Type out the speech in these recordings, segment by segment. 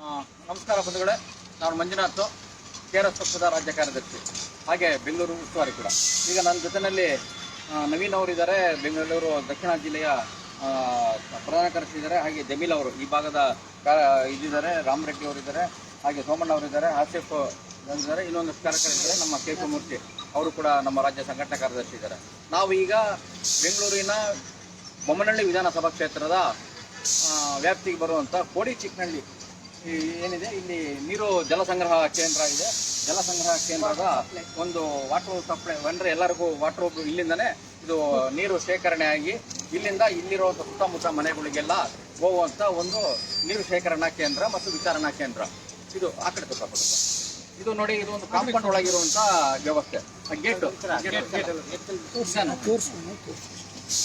ನಮಸ್ಕಾರ ಬಂಧುಗಳೇ, ನಾನು ಮಂಜುನಾಥ್ ಕೇರಳ ಪಕ್ಷದ ರಾಜ್ಯ ಕಾರ್ಯದರ್ಶಿ, ಹಾಗೆ ಬೆಂಗಳೂರು ಉಸ್ತುವಾರಿ ಕೂಡ. ಈಗ ನನ್ನ ಜೊತೆಯಲ್ಲಿ ನವೀನ್ ಅವರು ಇದ್ದಾರೆ, ಬೆಂಗಳೂರು ದಕ್ಷಿಣ ಜಿಲ್ಲೆಯ ಪ್ರಧಾನ ಕಾರ್ಯದರ್ಶಿ ಇದ್ದಾರೆ, ಹಾಗೆ ಜಮೀಲ್ ಅವರು ಈ ಭಾಗದ ಇದ್ದಿದ್ದಾರೆ ಇದಿದ್ದಾರೆ, ರಾಮ್ ರೆಡ್ಡಿ ಅವರು ಇದ್ದಾರೆ, ಹಾಗೆ ಸೋಮಣ್ಣ ಅವರು ಇದ್ದಾರೆ, ಆಸಿಫ್ ಇದ್ದಾರೆ, ಇನ್ನೊಂದು ಕಾರ್ಯಕರ್ತರು ಇದ್ದಾರೆ, ನಮ್ಮ ಕೆ ಮೂರ್ತಿ ಅವರು ಕೂಡ ನಮ್ಮ ರಾಜ್ಯ ಸಂಘಟನಾ ಕಾರ್ಯದರ್ಶಿ ಇದ್ದಾರೆ. ನಾವು ಈಗ ಬೆಂಗಳೂರಿನ ಬೊಮ್ಮನಹಳ್ಳಿ ವಿಧಾನಸಭಾ ಕ್ಷೇತ್ರದ ವ್ಯಾಪ್ತಿಗೆ ಬರುವಂಥ ಕೋಡಿ ಚಿಕ್ಕನಹಳ್ಳಿ ಏನಿದೆ? ಇಲ್ಲಿ ನೀರು ಜಲ ಸಂಗ್ರಹ ಕೇಂದ್ರ ಇದೆ. ಜಲ ಸಂಗ್ರಹ ಕೇಂದ್ರದ ಒಂದು ವಾಟರ್ ಸಪ್ಲೈ ಅಂದ್ರೆ ಎಲ್ಲರಿಗೂ ವಾಟರ್ ಇಲ್ಲಿಂದನೇ ಇದು ನೀರು ಶೇಖರಣೆ ಆಗಿ ಇಲ್ಲಿಂದ ಇಲ್ಲಿರೋ ಸುತ್ತಮುತ್ತ ಮನೆಗಳಿಗೆಲ್ಲ ಹೋಗುವಂಥ ಒಂದು ನೀರು ಶೇಖರಣಾ ಕೇಂದ್ರ ಮತ್ತು ವಿತರಣಾ ಕೇಂದ್ರ. ಇದು ಆ ಕಡೆ ಇದು ನೋಡಿ, ಇದು ಒಂದು ಕಾಂಪೌಂಡ್ ಒಳಗಿರುವಂತ ವ್ಯವಸ್ಥೆ. ಗೇಟ್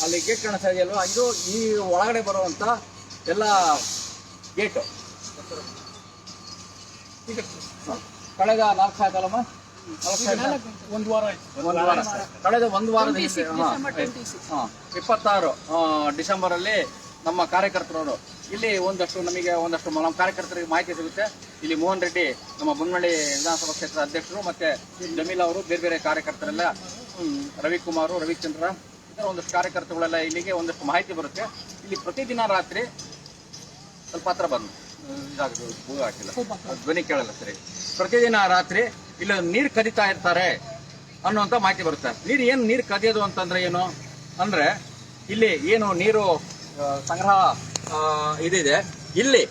ಅಲ್ಲಿ ಗೇಟ್ ಕಾಣಿಸ್ತಾ ಇದೆಯಲ್ವಾ? ಇದು ಈ ಒಳಗಡೆ ಬರುವಂತ ಎಲ್ಲ ಗೇಟ್ ಕಳೆದ ನಾಲ್ಕು ಆಯ್ತಲ್ಲಮ್ಮ ಒಂದು ವಾರ ಒಂದು ವಾರ ಕಳೆದ ಒಂದು ವಾರದ ಇಪ್ಪತ್ತಾರು ಡಿಸೆಂಬರಲ್ಲಿ ಡಿಸೆಂಬರ್ ಅಲ್ಲಿ ನಮ್ಮ ಕಾರ್ಯಕರ್ತರವರು ಇಲ್ಲಿ ಒಂದಷ್ಟು ನಮಗೆ ಒಂದಷ್ಟು ನಮ್ಮ ಕಾರ್ಯಕರ್ತರಿಗೆ ಮಾಹಿತಿ ಸಿಗುತ್ತೆ. ಇಲ್ಲಿ ಮೋಹನ್ ರೆಡ್ಡಿ ನಮ್ಮ ಬೊಮ್ಮಳ್ಳಿ ವಿಧಾನಸಭಾ ಕ್ಷೇತ್ರದ ಅಧ್ಯಕ್ಷರು ಮತ್ತೆ ಜಮೀಲ್ ಅವರು ಬೇರೆ ಬೇರೆ ಕಾರ್ಯಕರ್ತರೆಲ್ಲ ರವಿಕುಮಾರ್ ರವಿಚಂದ್ರ ಇತರ ಒಂದಷ್ಟು ಕಾರ್ಯಕರ್ತರುಗಳೆಲ್ಲ ಇಲ್ಲಿಗೆ ಒಂದಷ್ಟು ಮಾಹಿತಿ ಬರುತ್ತೆ. ಇಲ್ಲಿ ಪ್ರತಿದಿನ ರಾತ್ರಿ ಸ್ವಲ್ಪ ಹತ್ರ ಬಂದು ಧ್ವನಿ ಕೇಳಲ್ಲ ಸರಿ. ಪ್ರತಿದಿನ ರಾತ್ರಿ ಇಲ್ಲ ನೀರು ಕದಿತಾ ಇರ್ತಾರೆ ಅನ್ನುವಂಥ ಮಾಹಿತಿ ಬರುತ್ತೆ. ನೀರು ಏನು ನೀರು ಕದಿಯೋದು ಅಂತಂದ್ರೆ ಏನು? ಅಂದ್ರೆ ಇಲ್ಲಿ ಏನು ನೀರು ಸಂಗ್ರಹ ಇದಿದೆ. ಇಲ್ಲಿ,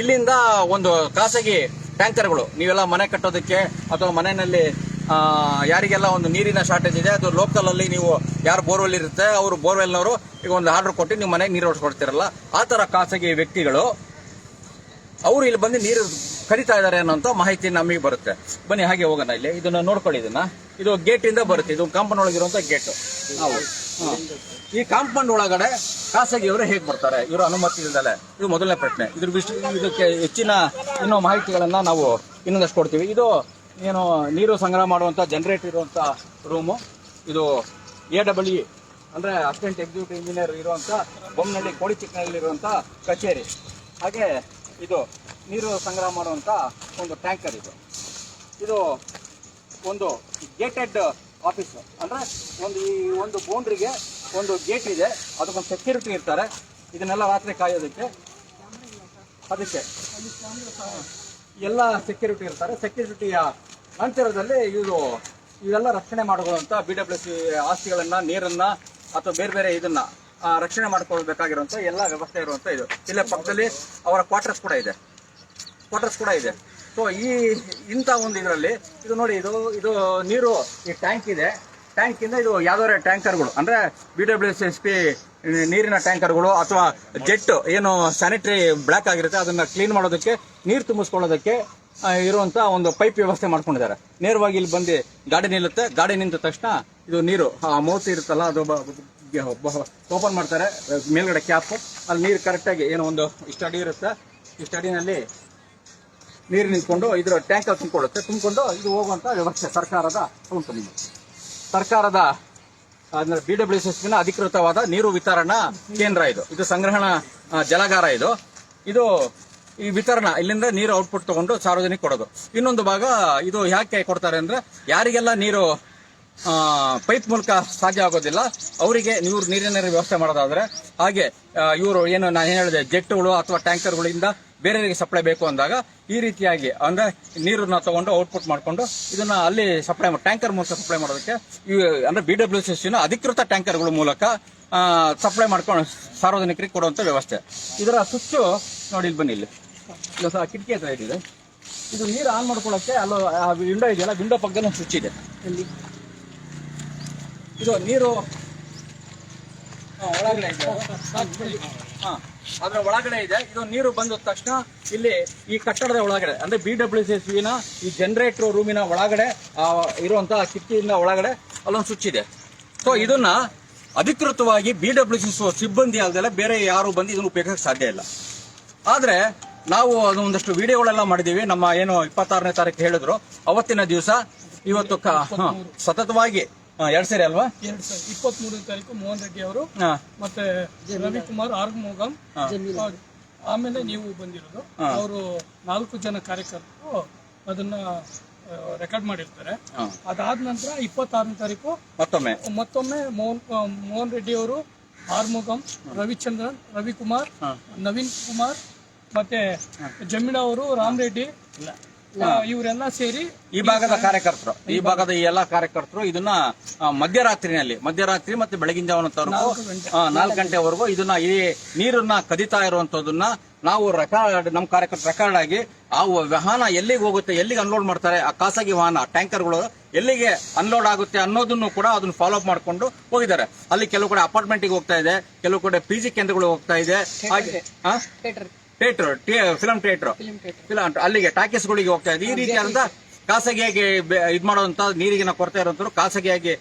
ಇಲ್ಲಿಂದ ಒಂದು ಖಾಸಗಿ ಟ್ಯಾಂಕರ್ಗಳು, ನೀವೆಲ್ಲ ಮನೆ ಕಟ್ಟೋದಕ್ಕೆ ಅಥವಾ ಮನೆಯಲ್ಲಿ ಯಾರಿಗೆಲ್ಲ ಒಂದು ನೀರಿನ ಶಾರ್ಟೇಜ್ ಇದೆ, ಅದು ಲೋಕಲ್ ಅಲ್ಲಿ ನೀವು ಯಾರು ಬೋರ್ವೆಲ್ ಇರುತ್ತೆ, ಅವರು ಬೋರ್ವೆಲ್ನವರು ಈಗ ಒಂದು ಆರ್ಡರ್ ಕೊಟ್ಟು ನೀವು ಮನೆಗೆ ನೀರು ಹೊಡ್ಸ್ಕೊಡ್ತಿರಲ್ಲ. ಆ ಥರ ಖಾಸಗಿ ವ್ಯಕ್ತಿಗಳು ಅವರು ಇಲ್ಲಿ ಬಂದು ನೀರು ಕರಿತಾ ಇದ್ದಾರೆ ಅನ್ನೋಂಥ ಮಾಹಿತಿ ನಮಗೆ ಬರುತ್ತೆ. ಬನ್ನಿ, ಹಾಗೆ ಹೋಗೋಣ ಇಲ್ಲಿ. ಇದನ್ನ ನೋಡ್ಕೊಳ್ಳಿ ಇದನ್ನ. ಇದು ಗೇಟ್ ಇಂದ ಬರುತ್ತೆ. ಇದು ಕಾಂಪೌಂಡ್ ಒಳಗಿರುವಂತ ಗೇಟ್ ನಾವು. ಈ ಕಾಂಪೌಂಡ್ ಒಳಗಡೆ ಖಾಸಗಿಯವರು ಹೇಗೆ ಬರ್ತಾರೆ? ಇವರು ಅನುಮತಿ ಇಲ್ದಲೆ. ಇದು ಮೊದಲನೇ ಪ್ರಶ್ನೆ. ಇದ್ರ ವಿಷ ಇದಕ್ಕೆ ಹೆಚ್ಚಿನ ಇನ್ನೂ ಮಾಹಿತಿಗಳನ್ನ ನಾವು ಇನ್ನೊಂದಷ್ಟು ಕೊಡ್ತೀವಿ. ಇದು ಏನು ನೀರು ಸಂಗ್ರಹ ಮಾಡುವಂತ ಜನರೇಟ್ ಇರುವಂತ ರೂಮು ಇದು ಎ ಡಬ್ಲ್ಯೂ ಅಂದ್ರೆ ಅಸಿಸ್ಟೆಂಟ್ ಎಕ್ಸಿಕ್ಯೂಟಿವ್ ಇಂಜಿನಿಯರ್ ಇರುವಂತ ಬೊಮ್ಮನಹಳ್ಳಿ ಕೋಳಿ ಚಿಕ್ಕನಹಳ್ಳಿ ಇರುವಂತ ಕಚೇರಿ. ಹಾಗೆ ಇದು ನೀರು ಸಂಗ್ರಹ ಮಾಡುವಂತ ಒಂದು ಟ್ಯಾಂಕರ್ ಇದು. ಇದು ಒಂದು ಗೇಟೆಡ್ ಆಫೀಸ್ ಅಂದ್ರೆ ಒಂದು ಈ ಒಂದು ಬೌಂಡ್ರಿಗೆ ಒಂದು ಗೇಟ್ ಇದೆ. ಅದಕ್ಕೊಂದು ಸೆಕ್ಯೂರಿಟಿ ಇರ್ತಾರೆ. ಇದನ್ನೆಲ್ಲ ರಾತ್ರಿ ಕಾಯೋದಕ್ಕೆ. ಅದಕ್ಕೆ. ಎಲ್ಲ ಸೆಕ್ಯೂರಿಟಿ ಇರ್ತಾರೆ. ಸೆಕ್ಯೂರಿಟಿಯ ನಂತರದಲ್ಲಿ ಇದು ಇವೆಲ್ಲ ರಕ್ಷಣೆ ಮಾಡಿಕೊಳ್ಳುವಂಥ ಬಿ ಡಬ್ಲ್ಯೂ ಸಿ ಆಸ್ತಿಗಳನ್ನ, ನೀರನ್ನ, ಅಥವಾ ಬೇರೆ ಬೇರೆ ಇದನ್ನ ರಕ್ಷಣೆ ಮಾಡ್ಕೊಳ್ಬೇಕಾಗಿರುವಂತ ಎಲ್ಲ ವ್ಯವಸ್ಥೆ ಇರುವಂತ ಇದು. ಇಲ್ಲೇ ಪಕ್ಕದಲ್ಲಿ ಅವರ ಕ್ವಾರ್ಟರ್ಸ್ ಕೂಡ ಇದೆ. ಕ್ವಾರ್ಟರ್ಸ್ ಕೂಡ ಇದೆ. ಸೊ ಈ ಇಂಥ ಒಂದು ಇದರಲ್ಲಿ, ಇದು ನೋಡಿ, ಇದು ಇದು ನೀರು, ಈ ಟ್ಯಾಂಕ್ ಇದೆ. ಟ್ಯಾಂಕ್ ಇಂದ ಇದು ಯಾವ್ದಾರ ಟ್ಯಾಂಕರ್ಗಳು ಅಂದ್ರೆ B W S S P ನೀರಿನ ಟ್ಯಾಂಕರ್ಗಳು ಅಥವಾ ಜೆಟ್ ಏನು ಸ್ಯಾನಿಟರಿ ಬ್ಲಾಕ್ ಆಗಿರುತ್ತೆ, ಅದನ್ನ ಕ್ಲೀನ್ ಮಾಡೋದಕ್ಕೆ, ನೀರು ತುಂಬಿಸ್ಕೊಳ್ಳೋದಕ್ಕೆ ಇರುವಂಥ ಒಂದು ಪೈಪ್ ವ್ಯವಸ್ಥೆ ಮಾಡ್ಕೊಂಡಿದ್ದಾರೆ. ನೇರವಾಗಿ ಇಲ್ಲಿ ಬಂದು ಗಾಡಿ ನಿಲ್ಲುತ್ತೆ. ಗಾಡಿ ನಿಂತ ತಕ್ಷಣ ಇದು ನೀರು, ಆ, ಮೌತ್ ಇರುತ್ತಲ್ಲ, ಅದು ಓಪನ್ ಮಾಡ್ತಾರೆ. ಮೇಲ್ಗಡೆ ಕ್ಯಾಪ್ ಅಲ್ಲಿ ನೀರು ಕರೆಕ್ಟಾಗಿ ಏನೋ ಒಂದು ಸ್ಟಡಿ ಇರುತ್ತೆ. ಇಷ್ಟು ಅಡಿನಲ್ಲಿ ನೀರು ನಿಂತ್ಕೊಂಡು ಇದರ ಟ್ಯಾಂಕರ್ ತುಂಬಿಕೊಡುತ್ತೆ ತುಂಬಿಕೊಂಡು ಇದು ಹೋಗುವಂಥ ವ್ಯವಸ್ಥೆ ಸರ್ಕಾರದ ಉಂಟು ನಿಮಗೆ. ಸರ್ಕಾರದ, ಅಂದ್ರೆ ಬಿ ಡಬ್ಲ್ಯೂ ಎಸ್ ಎಸ್ನ ಅಧಿಕೃತವಾದ ನೀರು ವಿತರಣಾ ಕೇಂದ್ರ ಇದು. ಇದು ಸಂಗ್ರಹಣಾ ಜಲಾಗಾರ ಇದು. ಇದು ಈ ವಿತರಣಾ, ಇಲ್ಲಿಂದ ನೀರು ಔಟ್ಪುಟ್ ತಗೊಂಡು ಸಾರ್ವಜನಿಕ ಕೊಡೋದು. ಇನ್ನೊಂದು ಭಾಗ, ಇದು ಯಾಕೆ ಕೊಡ್ತಾರೆ ಅಂದ್ರೆ ಯಾರಿಗೆಲ್ಲ ನೀರು ಪೈಪ್ ಮೂಲಕ ಸಾಧ್ಯ ಆಗೋದಿಲ್ಲ. ಅವರಿಗೆ ನೀರು, ನೀರಿನ ವ್ಯವಸ್ಥೆ ಮಾಡೋದಾದ್ರೆ ಹಾಗೆ ಇವರು ಏನು ನಾನು ಏನು ಹೇಳಿದೆ ಜೆಟ್ಗಳು ಅಥವಾ ಟ್ಯಾಂಕರ್ಗಳಿಂದ ಬೇರೆಯವರಿಗೆ ಸಪ್ಲೈ ಬೇಕು ಅಂದಾಗ ಈ ರೀತಿಯಾಗಿ, ಅಂದ್ರೆ ನೀರನ್ನ ತಗೊಂಡು ಔಟ್ಪುಟ್ ಮಾಡಿಕೊಂಡು ಇದನ್ನ ಅಲ್ಲಿ ಸಪ್ಲೈ ಟ್ಯಾಂಕರ್ ಮೂಲಕ ಸಪ್ಲೈ ಮಾಡೋದಕ್ಕೆ ಅಂದ್ರೆ ಬಿ ಡಬ್ಲ್ಯೂ ಸಿ ಸಿನ ಅಧಿಕೃತ ಟ್ಯಾಂಕರ್ಗಳ ಮೂಲಕ ಸಪ್ಲೈ ಮಾಡ್ಕೊಂಡು ಸಾರ್ವಜನಿಕರಿಗೆ ಕೊಡುವಂತ ವ್ಯವಸ್ಥೆ. ಇದರ ಸುಚ್ಚು ನೋಡಿ ಇಲ್ಲಿ ಬನ್ನಿ ಇಲ್ಲಿ. ಕಿಟಕಿ ಹತ್ರ ಇದೆ. ಇದು ನೀರು ಆನ್ ಮಾಡ್ಕೊಳ್ಳೋಕೆ ಅಲ್ಲೋ ವಿಂಡೋ ಇದೆಯಲ್ಲ, ವಿಂಡೋ ಪಕ್ಕದಲ್ಲಿ ಸ್ವಿಚ್ ಇದೆ. ಇದು ನೀರು. ಒಳಗಡೆ ಇದೆ. ಹಾ, ಅದ್ರ ಒಳಗಡೆ ಇದೆ. ಇದು ನೀರು ಬಂದ ತಕ್ಷಣ ಇಲ್ಲಿ ಈ ಕಟ್ಟಡದ ಒಳಗಡೆ ಅಂದ್ರೆ ಬಿ ಡಬ್ಲ್ಯೂ ಎಸ್ ವಿನ ಈ ಜನರೇಟರ್ ರೂಮಿನ ಒಳಗಡೆ ಇರುವಂತಹ ಕಿಟಕಿಯಿಂದ ಒಳಗಡೆ ಅಲ್ಲೊಂದು ಸ್ವಿಚ್ ಇದೆ. ಸೊ ಇದನ್ನ ಅಧಿಕೃತವಾಗಿ ಬಿ ಡಬ್ಲ್ಯೂ ಸಿ ಸಿಬ್ಬಂದಿ ಅಲ್ಲದೆ ಬೇರೆ ಯಾರು ಬಂದು ಇದನ್ನು ಉಪಯೋಗಕ್ಕೆ ಸಾಧ್ಯ ಇಲ್ಲ. ಆದ್ರೆ ನಾವು ಅದು ಒಂದಷ್ಟು ವಿಡಿಯೋಗಳೆಲ್ಲ ಮಾಡಿದೀವಿ ನಮ್ಮ ಏನು ಇಪ್ಪತ್ತಾರನೇ ತಾರೀಕು ಹೇಳಿದ್ರು. ಅವತ್ತಿನ ದಿವಸ ಇವತ್ತು ಸತತವಾಗಿ ಎರಡ್ ಸೇರಿ ಅಲ್ವಾ? ಎರಡು ಸಾವಿರ ಇಪ್ಪತ್ತ್ ಮೂರನೇ ತಾರೀಕು ಮೋಹನ್ ರೆಡ್ಡಿ ಅವರು ಹ, ಮತ್ತೆ ರವಿಕುಮಾರ್ ಆರ್ ಮೊಗಂ ಆಮೇಲೆ ನೀವು ಬಂದಿರೋದು ಅವರು ನಾಲ್ಕು ಜನ ಕಾರ್ಯಕರ್ತರು ಅದನ್ನ ರೆಕಾರ್ಡ್ ಮಾಡಿರ್ತಾರೆ. ಅದಾದ ನಂತರ ಇಪ್ಪತ್ತಾರನೇ ತಾರೀಕು ಮತ್ತೊಮ್ಮೆ. ಮತ್ತೊಮ್ಮೆ ಮೋಹನ್ ಮೋಹನ್ ರೆಡ್ಡಿ ಅವರು ಆರ್ಮುಗಂ ರವಿಚಂದ್ರನ್ ರವಿಕುಮಾರ್. ನವೀನ್ ಕುಮಾರ್ ಮತ್ತೆ ಜಮೀನ ಅವರು ರಾಮ್ ರೆಡ್ಡಿ. ಇವರೆಲ್ಲ ಸೇರಿ ಈ ಭಾಗದ ಕಾರ್ಯಕರ್ತರು ಈ ಭಾಗದ ಈ ಎಲ್ಲಾ ಕಾರ್ಯಕರ್ತರು ಇದನ್ನ ಮಧ್ಯರಾತ್ರಿನಲ್ಲಿ ಮಧ್ಯರಾತ್ರಿ ಮತ್ತೆ ಬೆಳಗಿನ ಜಾವನ ನಾಲ್ಕು ನಾಲ್ಕು ಗಂಟೆವರೆಗೂ ಇದನ್ನ ಈ ನೀರನ್ನ ಕದಿತಾ ಇರುವಂತದನ್ನ ನಾವು ರೆಕಾರ್ಡ್ ನಮ್ಮ ಕಾರ್ಯಕರ್ತರು ರೆಕಾರ್ಡ್ ಆಗಿ ಆ ವಾಹನ ಎಲ್ಲಿಗೆ ಹೋಗುತ್ತೆ ಎಲ್ಲಿಗೆ ಅನ್ಲೋಡ್ ಮಾಡ್ತಾರೆ ಆ ಖಾಸಗಿ ವಾಹನ ಟ್ಯಾಂಕರ್ಗಳು ಎಲ್ಲಿಗೆ ಅನ್ಲೋಡ್ ಆಗುತ್ತೆ ಅನ್ನೋದನ್ನು ಕೂಡ ಅದನ್ನ ಫಾಲೋ ಮಾಡ್ಕೊಂಡು ಹೋಗಿದ್ದಾರೆ. ಅಲ್ಲಿ ಕೆಲವು ಕಡೆ ಅಪಾರ್ಟ್ಮೆಂಟ್ಗೆ ಹೋಗ್ತಾ ಇದೆ ಕೆಲವು ಕಡೆ ಪಿ ಜಿ ಕೇಂದ್ರಗಳು ಹೋಗ್ತಾ ಇದೆ. ಹಾಗೆ ಥಿಯೇಟರ್ ಫಿಲಂ ಥಿಯೇಟರ್. ಫಿಲಂ ಅಲ್ಲಿಗೆ ಟಾಕೀಸ್ಗಳಿಗೆ ಹೋಗ್ತಾ ಇದೆ ಈ ರೀತಿಯಾದಂತ ಖಾಸಗಿಯಾಗಿ ಇದು ಮಾಡುವಂತ ನೀರಿಗಿನ ಕೊರತೆ ಇರುವಂತವ್ರು ಖಾಸಗಿಯಾಗಿ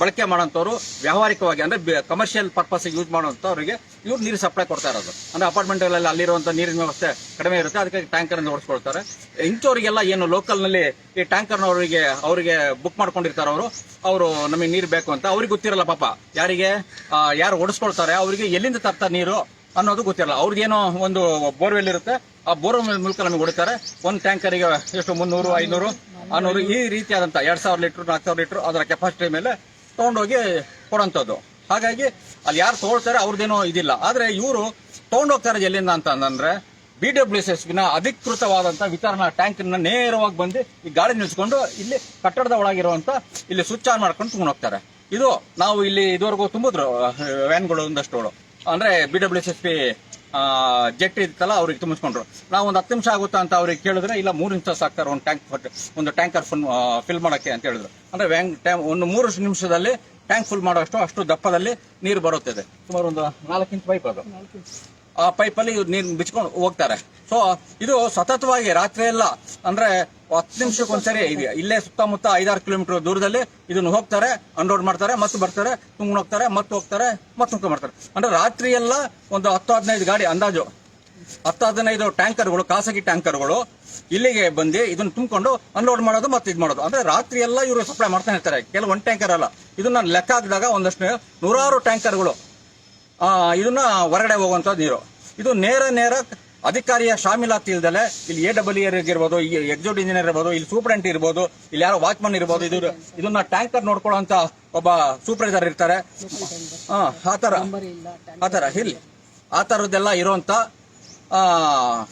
ಬಳಕೆ ಮಾಡುವಂತವ್ರು ವ್ಯಾವಹಾರಿಕವಾಗಿ ಅಂದ್ರೆ ಕಮರ್ಷಿಯಲ್ ಪರ್ಪಸ್ ಯೂಸ್ ಮಾಡುವಂತವ್ರಿಗೆ ಇವ್ರು ನೀರು ಸಪ್ಲೈ ಕೊಡ್ತಾ ಇರೋದು. ಅಂದ್ರೆ ಅಪಾರ್ಟ್ಮೆಂಟ್ಗಳಲ್ಲಿ ಅಲ್ಲಿರುವಂತ ನೀರಿನ ವ್ಯವಸ್ಥೆ ಕಡಿಮೆ ಇರುತ್ತೆ. ಅದಕ್ಕೆ ಟ್ಯಾಂಕರ್ ಅನ್ನು ಓಡಿಸ್ಕೊಳ್ತಾರೆ. ಇಂಥವ್ರಿಗೆಲ್ಲ ಏನು ಲೋಕಲ್ನಲ್ಲಿ ಈ ಟ್ಯಾಂಕರ್ ಅವರಿಗೆ ಅವರಿಗೆ ಬುಕ್ ಮಾಡ್ಕೊಂಡಿರ್ತಾರೆ ಅವರು ಅವರು ನಮಗೆ ನೀರು ಬೇಕು ಅಂತ. ಅವ್ರಿಗೆ ಗೊತ್ತಿರಲ್ಲ ಪಾಪ. ಯಾರಿಗೆ? ಯಾರು ಓಡಿಸ್ಕೊಳ್ತಾರೆ? ಅವರಿಗೆ ಎಲ್ಲಿಂದ ತರ್ತಾರೆ ನೀರು? ಅನ್ನೋದು ಗೊತ್ತಿರಲ್ಲ. ಅವ್ರಿಗೇನೋ ಒಂದು ಬೋರ್ವೆಲ್ ಇರುತ್ತೆ. ಆ ಬೋರ್ವೆಲ್ ಮೂಲಕ ನಮಗೆ ಹೊಡಿತಾರೆ. ಒಂದು ಟ್ಯಾಂಕರಿಗೆ ಎಷ್ಟು? ಮುನ್ನೂರು, ಐನೂರು ಆನೂರು ಈ ರೀತಿಯಾದಂಥ ಎರಡು ಸಾವಿರ ಲೀಟ್ರ್, ನಾಲ್ಕು ಸಾವಿರ ಲೀಟ್ರ್ ಅದರ ಕೆಪಾಸಿಟಿ ಮೇಲೆ ತೊಗೊಂಡೋಗಿ ಕೊಡೋಂಥದ್ದು. ಹಾಗಾಗಿ ಅಲ್ಲಿ ಯಾರು ತೊಗೊಳ್ತಾರೆ ಅವ್ರದ್ದೇನೋ ಇದಿಲ್ಲ. ಆದರೆ ಇವರು ತೊಗೊಂಡೋಗ್ತಾರೆ ಎಲ್ಲಿಂದ ಅಂತ ಅಂದ್ರೆ ಬಿ ಡಬ್ಲ್ಯೂ ಎಸ್ ಬಿನ ಅಧಿಕೃತವಾದಂಥ ವಿತರಣಾ ಟ್ಯಾಂಕನ್ನ ನೇರವಾಗಿ ಬಂದು ಈ ಗಾಡಿ ನಿಲ್ಸ್ಕೊಂಡು ಇಲ್ಲಿ ಕಟ್ಟಡದ ಒಳಗಿರುವಂಥ ಇಲ್ಲಿ ಸ್ವಿಚ್ ಆನ್ ಮಾಡ್ಕೊಂಡು ಹೋಗ್ತಾರೆ ಇದು ನಾವು ಇಲ್ಲಿ ಇದುವರೆಗೂ ತುಂಬಿದ್ರು ವ್ಯಾನ್ಗಳು ಒಂದಷ್ಟುಗಳು ಅಂದ್ರೆ B W S P jet ಇತ್ತಲ್ಲ, ಅವ್ರಿಗೆ ತುಂಬಿಸ್ಕೊಂಡ್ರು. ನಾವು ಒಂದು ಹತ್ತು ನಿಮಿಷ ಆಗುತ್ತಾ ಅಂತ ಅವ್ರಿಗೆ ಕೇಳಿದ್ರೆ, ಇಲ್ಲ, ಮೂರು ನಿಮಿಷ ಸಾಕ್ತಾರೆ ಒಂದು ಟ್ಯಾಂಕ್ ಒಂದು ಟ್ಯಾಂಕರ್ ಫುಲ್ ಫಿಲ್ ಮಾಡೋಕ್ಕೆ ಅಂತ ಹೇಳಿದ್ರು. ಅಂದ್ರೆ ವ್ಯಾಂಗ್, ಟ್ಯಾಂಕ್, ಒಂದು ಮೂರು ನಿಮಿಷದಲ್ಲಿ ಟ್ಯಾಂಕ್ ಫುಲ್ ಮಾಡೋಷ್ಟು ಅಷ್ಟು ದಪ್ಪದಲ್ಲಿ ನೀರು ಬರುತ್ತದೆ. ಸುಮಾರು ಒಂದು ನಾಲ್ಕು ಇಂಚ್ ಪೈಪ್ ಅದು. ಆ ಪೈಪಲ್ಲಿ ನೀರು ಬಿಚ್ಕೊಂಡು ಹೋಗ್ತಾರೆ. ಸೊ ಇದು ಸತತವಾಗಿ ರಾತ್ರಿ ಎಲ್ಲ, ಅಂದ್ರೆ ಹತ್ತು ನಿಮಿಷಕ್ಕೆ ಒಂದ್ಸರಿ ಇದೆ. ಇಲ್ಲೇ ಸುತ್ತಮುತ್ತ ಐದಾರು ಕಿಲೋಮೀಟರ್ ದೂರದಲ್ಲಿ ಇದನ್ನು ಹೋಗ್ತಾರೆ ಅನ್ಲೋಡ್ ಮಾಡ್ತಾರೆ, ಮತ್ತೆ ಬರ್ತಾರೆ ತುಂಬ ಹೋಗ್ತಾರೆ, ಮತ್ತೆ ಹೋಗ್ತಾರೆ, ಮತ್ತೆ ತುಂಬ್ಕೊಂಡು ಮಾಡ್ತಾರೆ. ಅಂದ್ರೆ ರಾತ್ರಿ ಎಲ್ಲ ಒಂದು ಹತ್ತು, ಹದಿನೈದು ಗಾಡಿ ಅಂದಾಜು. ಹತ್ತು, ಹದಿನೈದು ಟ್ಯಾಂಕರ್ಗಳು, ಖಾಸಗಿ ಟ್ಯಾಂಕರ್ಗಳು ಇಲ್ಲಿಗೆ ಬಂದು ಇದನ್ನ ತುಂಬಿಕೊಂಡು ಅನ್ಲೋಡ್ ಮಾಡೋದು ಮತ್ತೆ ಇದು ಮಾಡೋದು. ಅಂದ್ರೆ ರಾತ್ರಿ ಎಲ್ಲ ಇವರು ಸಪ್ಲೈ ಮಾಡ್ತಾನೆ ಇರ್ತಾರೆ. ಕೆಲವೊಂದು ಟ್ಯಾಂಕರ್ ಅಲ್ಲ. ಇದನ್ನ ಲೆಕ್ಕ ಹಾಕಿದಾಗ ಒಂದಷ್ಟು ನೂರಾರು ಟ್ಯಾಂಕರ್ಗಳು ಇದನ್ನ ಹೊರಗಡೆ ಹೋಗುವಂತ ನೀರು. ಇದು ನೇರ ನೇರ ಅಧಿಕಾರಿಯ ಶಾಮೀಲಾತಿ ಇಲ್ದಲೆ ಇಲ್ಲಿ ಎ ಡಬಲ್ ಇರ್ಬೋದು ಎಕ್ಸೋಟ್ ಇಂಜಿನಿಯರ್ ಇರ್ಬೋದು ಇಲ್ಲಿ ಸೂಪರೆಂಟ್ ಇರ್ಬೋದು ಇಲ್ಲಿ ಯಾರೋ ವಾಚ್ಮನ್ ಇರ್ಬೋದು ಇದು ಇದನ್ನ ಟ್ಯಾಂಕರ್ ನೋಡ್ಕೊಳ್ಳುವಂತ ಒಬ್ಬ ಸೂಪರ್ವೈಸರ್ ಇರ್ತಾರೆ. ಆತರ ಇಲ್ಲಿ. ಆ ಥರದ್ದೆಲ್ಲ ಇರುವಂತ ಆ,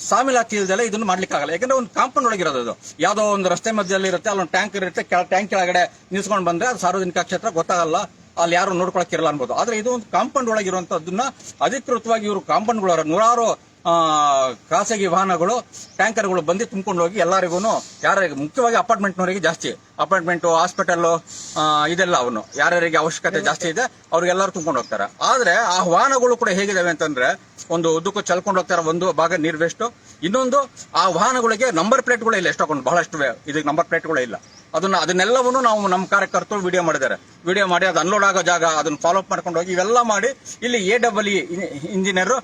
ಶಾಮೀಲಾತಿ ಇಲ್ದಲೆ ಇದನ್ನ ಮಾಡ್ಲಿಕ್ಕೆ ಆಗಲ್ಲ ಯಾಕಂದ್ರೆ ಒಂದು ಕಾಂಪೌಂಡ್ ಒಳಗಿರೋದು ಅದು. ಯಾವ್ದೋ ಒಂದು ರಸ್ತೆ ಮಧ್ಯದಲ್ಲಿ ಇರುತ್ತೆ ಅಲ್ಲೊಂದು ಟ್ಯಾಂಕ್ ಇರುತ್ತೆ ಟ್ಯಾಂಕ್ ಕೆಳಗಡೆ ನಿಲ್ಸ್ಕೊಂಡು ಬಂದ್ರೆ ಅದು ಸಾರ್ವಜನಿಕ ಕ್ಷೇತ್ರ ಗೊತ್ತಾಗಲ್ಲ. ಅಲ್ಲಿ ಯಾರು ನೋಡ್ಕೊಳಕ್ಕಿರಲ್ಲ ಅನ್ಬೋದು. ಆದ್ರೆ ಇದು ಒಂದು ಕಾಂಪೌಂಡ್ ಒಳಗಿರುವಂತದ್ದನ್ನ ಅಧಿಕೃತವಾಗಿ ಇವರು ಕಾಂಪೌಂಡ್ಗಳು ನೂರಾರು ಖಾಸಗಿ ವಾಹನಗಳು, ಟ್ಯಾಂಕರ್ಗಳು ಬಂದು ತುಂಬಿಕೊಂಡು ಹೋಗಿ ಎಲ್ಲರಿಗೂ ಯಾರ ಮುಖ್ಯವಾಗಿ ಅಪಾರ್ಟ್ಮೆಂಟ್ನವರಿಗೆ ಜಾಸ್ತಿ. ಅಪಾರ್ಟ್ಮೆಂಟ್ ಹಾಸ್ಪಿಟಲ್ ಇದೆಲ್ಲ ಅವನು. ಯಾರ್ಯಾರಿಗೆ ಅವಶ್ಯಕತೆ ಜಾಸ್ತಿ ಇದೆ, ಅವ್ರಿಗೆಲ್ಲರೂ ತುಂಬಿಕೊಂಡು ಹೋಗ್ತಾರೆ. ಆದ್ರೆ ಆ ವಾಹನಗಳು ಕೂಡ ಹೇಗಿದಾವೆ ಅಂತಂದ್ರೆ ಒಂದು ಉದ್ದಕ್ಕೂ ಚಲ್ಕೊಂಡು ಹೋಗ್ತಾರೆ ಒಂದು ಭಾಗ ನೀರ್ ವೇಸ್ಟ್ ಇನ್ನೊಂದು ಆ ವಾಹನಗಳಿಗೆ ನಂಬರ್ ಪ್ಲೇಟ್ಗಳು ಇಲ್ಲ ಎಷ್ಟೊಂದು ಬಹಳಷ್ಟು ಇದಕ್ಕೆ ನಂಬರ್ ಪ್ಲೇಟ್ಗಳೇ ಇಲ್ಲ. ಅದನ್ನ, ಅದನ್ನೆಲ್ಲವನ್ನು ನಾವು ನಮ್ಮ ಕಾರ್ಯಕರ್ತರು ವಿಡಿಯೋ ಮಾಡಿದ್ದಾರೆ. ವಿಡಿಯೋ ಮಾಡಿ, ಅದು ಅನ್ಲೋಡ್ ಆಗೋ ಜಾಗ, ಅದನ್ನ ಫಾಲೋಅಪ್ ಮಾಡ್ಕೊಂಡು ಹೋಗಿ, ಇವೆಲ್ಲ ಮಾಡಿ ಇಲ್ಲಿ ಎ ಡಬಲ್ ಇಂಜಿನಿಯರ್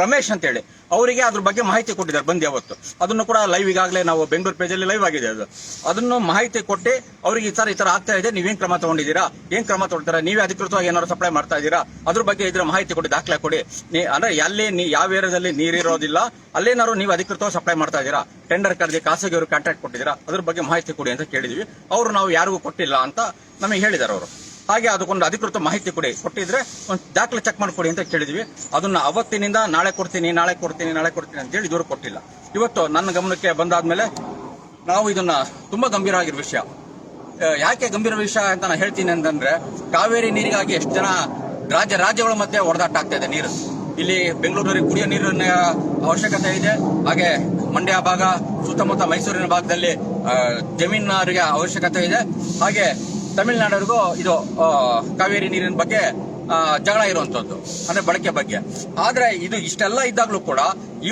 ರಮೇಶ್ ಅಂತೇಳಿ. ಅವರಿಗೆ ಅದ್ರ ಬಗ್ಗೆ ಮಾಹಿತಿ ಕೊಟ್ಟಿದ್ದಾರೆ ಬಂದು ಯಾವತ್ತು. ಅದನ್ನು ಕೂಡ ಲೈವ್ ಈಗಾಗಲೇ ನಾವು ಬೆಂಗಳೂರು ಪೇಜಲ್ಲಿ ಲೈವ್ ಆಗಿದೆ ಅದು. ಅದನ್ನು ಮಾಹಿತಿ ಕೊಟ್ಟು ಅವರಿಗೆ ಈ ಥರ ಈ ಥರ ಆಗ್ತಾ ಇದೆ, ನೀವೇನ್ ಕ್ರಮ ತಗೊಂಡಿದ್ದೀರಾ? ಏನು ಕ್ರಮ ತಗೊಳ್ತೀರಾ? ನೀವೇ ಅಧಿಕೃತವಾಗಿ ಏನಾದ್ರು ಸಪ್ಲೈ ಮಾಡ್ತಾ ಇದ್ದೀರಾ? ಅದ್ರ ಬಗ್ಗೆ ಇದ್ರ ಮಾಹಿತಿ ಕೊಡಿ, ದಾಖಲೆ ಕೊಡಿ. ನೀ, ಅಂದ್ರೆ ಎಲ್ಲಿ ನೀ, ಯಾವ ಏರಿಯಾದಲ್ಲಿ ನೀರಿರೋದಿಲ್ಲ, ಅಲ್ಲೇನಾದ್ರು ನೀವು ಅಧಿಕೃತವಾಗಿ ಸಪ್ಲೈ ಮಾಡ್ತಾ ಇದ್ದೀರಾ? ಟೆಂಡರ್ ಕರೆದಿ ಖಾಸಗಿಯವರು ಕಾಂಟ್ರಾಕ್ಟ್ ಕೊಟ್ಟಿದ್ದೀರಾ? ಅದ್ರ ಬಗ್ಗೆ ಮಾಹಿತಿ ಕೊಡಿ ಅಂತ ಕೇಳಿದ್ವಿ. ಅವರು ನಾವು ಯಾರಿಗೂ ಕೊಟ್ಟಿಲ್ಲ ಅಂತ ನಮಗೆ ಹೇಳಿದ್ದಾರೆ ಅವರು. ಹಾಗೆ ಅದಕ್ಕೊಂದು ಅಧಿಕೃತ ಮಾಹಿತಿ ಕೊಡಿ, ಕೊಟ್ಟಿದ್ರೆ ಒಂದು ದಾಖಲೆ ಚೆಕ್ ಮಾಡಿಕೊಡಿ ಅಂತ ಕೇಳಿದ್ವಿ. ಅದನ್ನ ಅವತ್ತಿನಿಂದ ನಾಳೆ ಕೊಡ್ತೀನಿ ನಾಳೆ ಕೊಡ್ತೀನಿ ನಾಳೆ ಕೊಡ್ತೀನಿ ಅಂತ ಹೇಳಿ ಇದುವರೆಗೂ ಕೊಟ್ಟಿಲ್ಲ. ಇವತ್ತು ನನ್ನ ಗಮನಕ್ಕೆ ಬಂದಾದ್ಮೇಲೆ ನಾವು ಇದನ್ನ ತುಂಬಾ ಗಂಭೀರವಾಗಿರೋ ವಿಷಯ. ಯಾಕೆ ಗಂಭೀರ ವಿಷಯ ಅಂತ ನಾನು ಹೇಳ್ತೀನಿ ಅಂತಂದ್ರೆ, ಕಾವೇರಿ ನೀರಿಗಾಗಿ ಎಷ್ಟು ಜನ ರಾಜ್ಯ, ರಾಜ್ಯಗಳ ಮಧ್ಯೆ ಹೊಡೆದಾಟ ಆಗ್ತಾ ಇದೆ ನೀರು. ಇಲ್ಲಿ ಬೆಂಗಳೂರಿಗೆ ಕುಡಿಯೋ ನೀರಿನ ಅವಶ್ಯಕತೆ ಇದೆ. ಹಾಗೆ ಮಂಡ್ಯ ಭಾಗ, ಸುತ್ತಮುತ್ತ ಮೈಸೂರಿನ ಭಾಗದಲ್ಲಿ ಜಮೀನಿನ ಅವಶ್ಯಕತೆ ಇದೆ. ಹಾಗೆ ತಮಿಳುನಾಡರಿಗೂ ಇದು ಕಾವೇರಿ ನೀರಿನ ಬಗ್ಗೆ ಜಗಳ ಇರುವಂತದ್ದು, ಅಂದ್ರೆ ಬಳಕೆ ಬಗ್ಗೆ. ಆದ್ರೆ ಇದು ಇಷ್ಟೆಲ್ಲ ಇದ್ದಾಗ್ಲೂ ಕೂಡ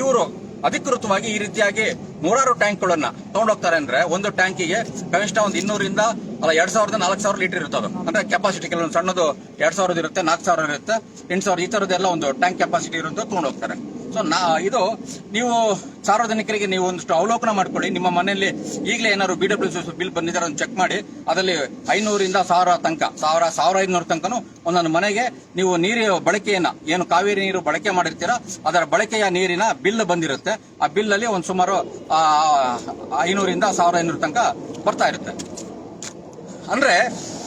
ಇವರು ಅಧಿಕೃತವಾಗಿ ಈ ರೀತಿಯಾಗಿ ನೂರಾರು ಟ್ಯಾಂಕ್ಗಳನ್ನ ತಗೊಂಡೋಗ್ತಾರೆ ಅಂದ್ರೆ ಒಂದು ಟ್ಯಾಂಕಿಗೆ ಕನಿಷ್ಠ ಒಂದು ಇನ್ನೂರಿಂದ, ಅಲ್ಲ, ಎರಡ್ ಸಾವಿರದ ನಾಲ್ಕು ಸಾವಿರ ಲೀಟರ್ ಇರುತ್ತೆ ಅದು. ಅಂದ್ರೆ ಕೆಪಾಸಿಟಿ ಕೆಲವೊಂದು ಸಣ್ಣದು ಎರಡ್ ಸಾವಿರದ ಇರುತ್ತೆ, ನಾಲ್ಕು ಸಾವಿರ ಇರುತ್ತೆ, ಎಂಟು ಸಾವಿರ ಈ ತರದ್ದೆಲ್ಲ ಒಂದು ಟ್ಯಾಂಕ್ ಕೆಪಾಸಿಟಿ ಇರುವಂತ ತಗೊಂಡು ಹೋಗ್ತಾರೆ ಸೊ ನಾ, ಇದು ನೀವು ಸಾರ್ವಜನಿಕರಿಗೆ ನೀವು ಒಂದಷ್ಟು ಅವಲೋಕನ ಮಾಡ್ಕೊಳ್ಳಿ. ನಿಮ್ಮ ಮನೆಯಲ್ಲಿ ಈಗಲೇ ಏನಾದ್ರು ಬಿ ಡಬ್ಲ್ಯೂ ಬಿಲ್ ಬಂದಿದ್ದಾರೆ ಚೆಕ್ ಮಾಡಿ. ಅದರಲ್ಲಿ ಐನೂರಿಂದ ಸಾವಿರ ತನಕ, ಸಾವಿರ ಸಾವಿರ ಐನೂರು ತನಕ ಒಂದೊಂದು ಮನೆಗೆ ನೀವು ನೀರಿನ ಬಳಕೆಯನ್ನ, ಏನು ಕಾವೇರಿ ನೀರು ಬಳಕೆ ಮಾಡಿರ್ತೀರಾ, ಅದರ ಬಳಕೆಯ ನೀರಿನ ಬಿಲ್ ಬಂದಿರುತ್ತೆ. ಆ ಬಿಲ್ ಅಲ್ಲಿ ಒಂದು ಸುಮಾರು ಐನೂರಿಂದ ಸಾವಿರ ಐನೂರು ತನಕ ಬರ್ತಾ ಇರುತ್ತೆ. ಅಂದ್ರೆ